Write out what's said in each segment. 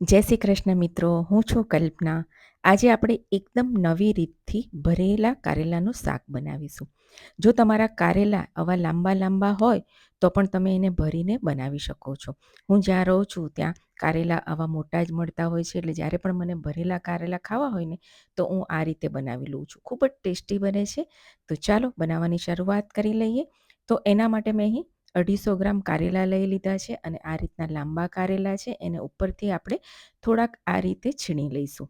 જય શ્રી કૃષ્ણ મિત્રો, હું છું કલ્પના. આજે આપણે એકદમ નવી રીતથી ભરેલા કારેલાનું શાક બનાવીશું. જો તમારા કારેલા આવા લાંબા લાંબા હોય, તો પણ તમે એને ભરીને બનાવી શકો છો. હું જ્યાં રહું છું, ત્યાં કારેલા આવા મોટા જ મળતા હોય છે. એટલે જ્યારે પણ મને ભરેલા કારેલા ખાવા હોય ને, તો હું આ રીતે બનાવી લઉં છું. ખૂબ જ ટેસ્ટી બને છે. તો ચાલો, બનાવવાની શરૂઆત કરી લઈએ. તો એના માટે મેં અહીં અઢીસો ગ્રામ કારેલા લઈ લીધા છે અને આ રીતના લાંબા કારેલા છે, એને ઉપરથી આપણે થોડાક આ રીતે છીણી લઈશું.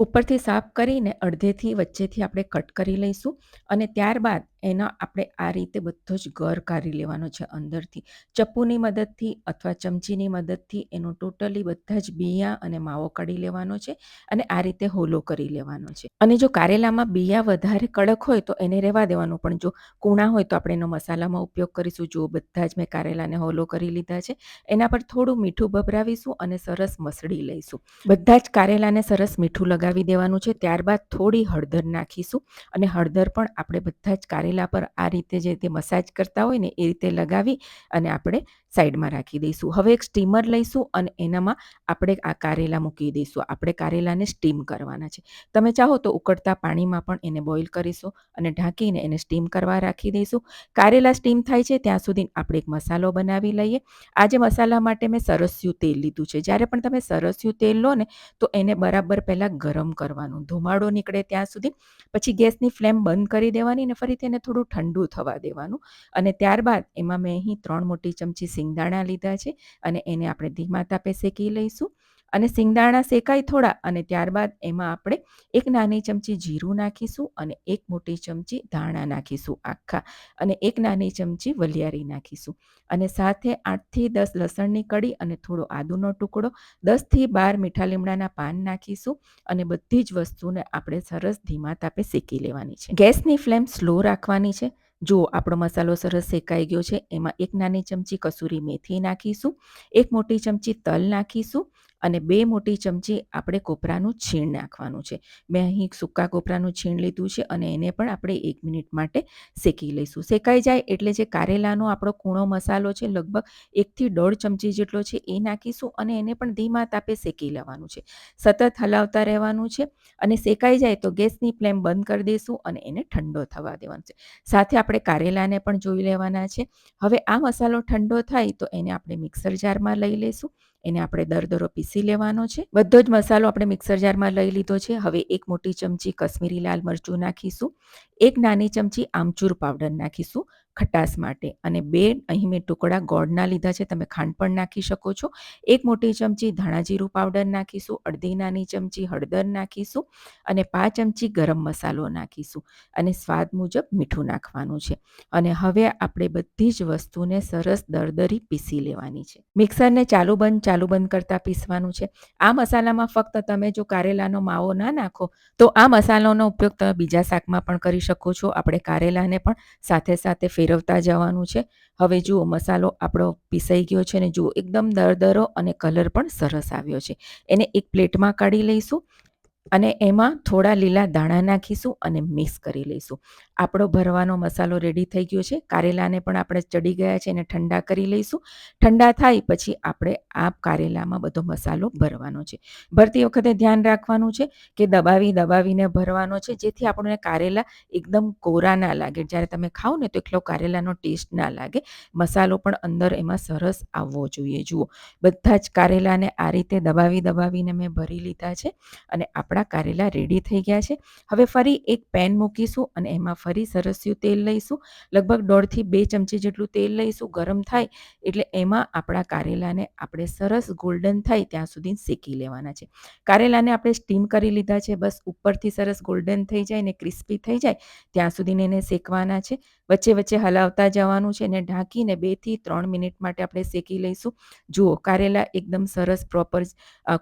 ઉપરથી સાફ કરીને અડધેથી વચ્ચેથી આપણે કટ કરી લઈશું અને ત્યારબાદ એના આપણે આ રીતે બધો જ ગર કાઢી લેવાનો છે અંદરથી. ચપ્પુની મદદથી અથવા ચમચીની મદદથી એનો ટોટલી બધા જ બિયા અને માવો કાઢી લેવાનો છે અને આ રીતે હોલો કરી લેવાનો છે. અને જો કારેલામાં બિયા વધારે કડક હોય તો એને રહેવા દેવાનું. પણ જો કૂણા હોય તો આપણે એનો મસાલામાં ઉપયોગ કરીશું. જો બધા જ મેં કારેલાને હોલો કરી લીધા છે. એના પર થોડું મીઠું ભભરાવીશું અને સરસ મસળી લઈશું. બધા જ કારેલાને સરસ મીઠું લગાવી લગાવી દેવાનું છે. ત્યારબાદ થોડી હળદર નાખીશું અને હળદર પણ આપણે બધા જ કારેલા પર આ રીતે જે તે મસાજ કરતા હોય ને, એ રીતે લગાવી અને આપણે સાઈડમાં રાખી દઈશું. હવે એક સ્ટીમર લઈશું અને એનામાં આપણે આ કારેલા મૂકી દઈશું. આપણે કારેલાને સ્ટીમ કરવાના છે. તમે ચાહો તો ઉકળતા પાણીમાં પણ એને બોઇલ કરીશું અને ઢાંકીને એને સ્ટીમ કરવા રાખી દઈશું. કારેલા સ્ટીમ થાય છે ત્યાં સુધી આપણે એક મસાલો બનાવી લઈએ. આજે મસાલા માટે મેં સરસ્યું તેલ લીધું છે. જ્યારે પણ તમે સરસ્યું તેલ લો ને, તો એને બરાબર પહેલાં ગરમ ગરમ કરવાનું. ધુમાડો નીકળે ત્યાં સુધી. પછી ગેસની ફ્લેમ બંધ કરી દેવાની ને ફરી તેને થોડું ઠંડુ થવા દેવાનું. અને ત્યારબાદ એમાં મેં અહીં ત્રણ મોટી ચમચી સિંગદાણા લીધા છે અને એને આપણે ધીમા તાપે શેકી લઈશું. અને સિંગદાણા શેકાય થોડા અને ત્યારબાદ એમાં આપણે એક નાની ચમચી જીરું નાખીશું અને એક મોટી ચમચી ધાણા નાખીશું આખા અને એક નાની ચમચી વલિયારી નાખીશું. અને સાથે આઠથી દસ લસણની કડી અને થોડો આદુનો ટુકડો, દસથી બાર મીઠા લીમડાના પાન નાખીશું અને બધી જ વસ્તુને આપણે સરસ ધીમા તાપે શેકી લેવાની છે. ગેસની ફ્લેમ સ્લો રાખવાની છે. જો આપણો મસાલો સરસ શેકાઈ ગયો છે. એમાં એક નાની ચમચી કસૂરી મેથી નાખીશું, એક મોટી ચમચી તલ નાખીશું અને બે મોટી ચમચી આપણે કોપરાનું છીણ નાખવાનું છે. મેં અહીં સૂકા કોપરાનું છીણ લીધું છે અને એને પણ આપણે એક મિનિટ માટે શેકી લઈશું. શેકાઈ જાય એટલે જે કારેલાનો આપણો કૂણો મસાલો છે, લગભગ એકથી દોઢ ચમચી જેટલો છે, એ નાખીશું અને એને પણ ધીમા તાપે શેકી લેવાનું છે. સતત હલાવતા રહેવાનું છે અને શેકાઈ જાય તો ગેસની ફ્લેમ બંધ કરી દઈશું અને એને ઠંડો થવા દેવાનો છે. સાથે આપણે કારેલાને પણ જોઈ લેવાના છે. હવે આ મસાલો ઠંડો થાય તો એને આપણે મિક્સર જારમાં લઈ લઈશું. એને આપણે દરદરો પીસી લેવાનો છે. બધો જ મસાલો આપણે મિક્સર જારમાં લઈ લીધો છે. હવે એક મોટી ચમચી કશ્મીરી લાલ મરચું નાખીશું. એક નાની ચમચી આમચૂર પાવડર નાખીશું ખટાશ માટે. અને બે અહીં મેં ટુકડા ગોળના લીધા છે. તમે ખાંડ પણ નાખી શકો છો. એક મોટી ચમચી ધાણા જીરું પાવડર નાખીશું. અડધી નાની ચમચી હળદર નાખીશું. અને પાંચ ચમચી ગરમ મસાલો નાખીશું. અને સ્વાદ મુજબ મીઠું નાખવાનું છે. અને હવે આપણે બધી જ વસ્તુને સરસ દરદરી પીસી લેવાની છે. મિક્સરને ચાલુ બંધ ચાલુ બંધ કરતાં પીસવાનું છે. આ મસાલામાં ફક્ત તમે જો કારેલાનો માવો ના નાખો, તો આ મસાલાનો ઉપયોગ તમે બીજા શાકમાં પણ કરી શકો છો. આપણે કારેલાને પણ સાથે સાથે ફેરવતા જવાનું છે. હવે જુઓ, મસાલો આપણો પીસાઈ ગયો છે ને જુઓ, એકદમ દરદરો અને કલર પણ સરસ આવ્યો છે. એને એક પ્લેટમાં કાઢી લઈશું અને એમાં થોડા લીલા દાણા નાખીશું અને મિક્સ કરી લઈશું. આપણો ભરવાનો મસાલો રેડી થઈ ગયો છે. કારેલાને પણ આપણે ચડી ગયા છે એને ઠંડા કરી લઈશું. ઠંડા થાય પછી આપણે આ કારેલામાં બધો મસાલો ભરવાનો છે. ભરતી વખતે ધ્યાન રાખવાનું છે કે દબાવી દબાવીને ભરવાનો છે જેથી આપણને કારેલા એકદમ કોરા ના લાગે. જ્યારે તમે ખાઓ ને તો એટલો કારેલાનો ટેસ્ટ ના લાગે. મસાલો પણ અંદર એમાં સરસ આવવો જોઈએ. જુઓ, બધા જ કારેલાને આ રીતે દબાવી દબાવીને મેં ભરી લીધા છે અને આપણા કારેલા રેડી થઈ ગયા છે. હવે ફરી એક પેન મૂકીશું અને એમાં સરસ્યું તેલ લઈશું. લગભગ દોઢથી બે ચમચી જેટલું તેલ લઈશું, ગરમ થાય એટલે એમાં આપણા કારેલાને આપણે સરસ ગોલ્ડન થાય ત્યાં સુધી શેકી લેવાના છે. કારેલાને આપણે સ્ટીમ કરી લીધા છે, બસ ઉપરથી સરસ ગોલ્ડન થઈ જાય ને ક્રિસ્પી થઈ જાય ત્યાં સુધીને એને શેકવાના છે. વચ્ચે વચ્ચે હલાવતા જવાનું છે ને ઢાંકીને બેથી ત્રણ મિનિટ માટે આપણે શેકી લઈશું. જુઓ, કારેલા એકદમ સરસ પ્રોપર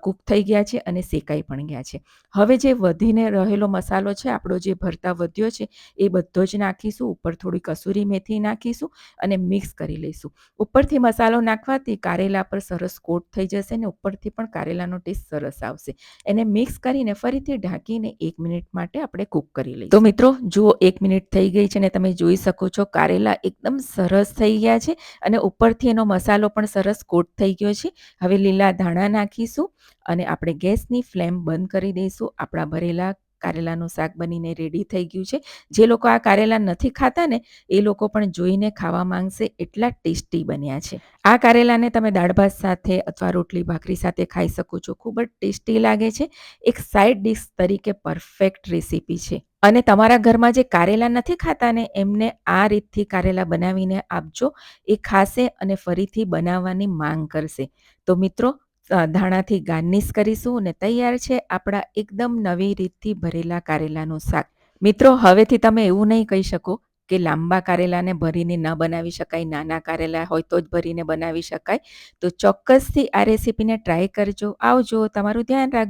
કૂક થઈ ગયા છે અને શેકાઈ પણ ગયા છે. હવે જે વધીને રહેલો મસાલો છે, આપણો જે ભરતા વધ્યો છે, એ બધો જ નાખીશું, ઉપર થોડી કસૂરી મેથી નાખીશું અને મિક્સ કરી લઈશું. ઉપરથી મસાલો નાખવાથી કારેલા પર સરસ કોટ થઈ જશે ને ઉપરથી પણ કારેલાનો ટેસ્ટ સરસ આવશે. એને મિક્સ કરીને ફરીથી ઢાંકીને એક મિનિટ માટે આપણે કૂક કરી લઈશું. તો મિત્રો, જુઓ, એક મિનિટ થઈ ગઈ છે ને તમે જોઈ શકો છો કારેલા એકદમ સરસ થઈ ગયા છે અને ઉપરથી એનો મસાલો પણ સરસ કોટ થઈ ગયો છે. હવે લીલા ધાણા નાખીશું અને આપણે ગેસની ફ્લેમ બંધ કરી દઈશું. આપણા ભરેલા કારેલાનું શાક બનીને રેડી થઈ ગયું છે. જે લોકો આ કારેલા નથી ખાતા ને એ લોકો પણ જોઈને ખાવા માંગશે એટલા ટેસ્ટી બન્યા છે. આ કારેલાને તમે દાળ ભાત સાથે અથવા રોટલી ભાખરી સાથે ખાઈ શકો છો. ખૂબ જ ટેસ્ટી લાગે છે. એક સાઈડ ડિશ તરીકે પરફેક્ટ રેસીપી છે. અને તમારા ઘરમાં જે કારેલા નથી ખાતા ને એમને આ રીતથી કારેલા બનાવીને આપજો. એ ખાશે અને ફરીથી બનાવવાની માંગ કરશે. તો મિત્રો ધાણાથી ગાર્નિશ કરીશું અને તૈયાર છે આપણા એકદમ નવી રીતથી ભરેલા કારેલાનું શાક. મિત્રો, હવેથી તમે એવું નહીં કહી શકો કે લાંબા કારેલાને ભરીને ન બનાવી શકાય, નાના કારેલા હોય તો જ ભરીને બનાવી શકાય. તો ચોક્કસથી આ રેસીપીને ટ્રાય કરજો. આવજો, તમારું ધ્યાન રાખજો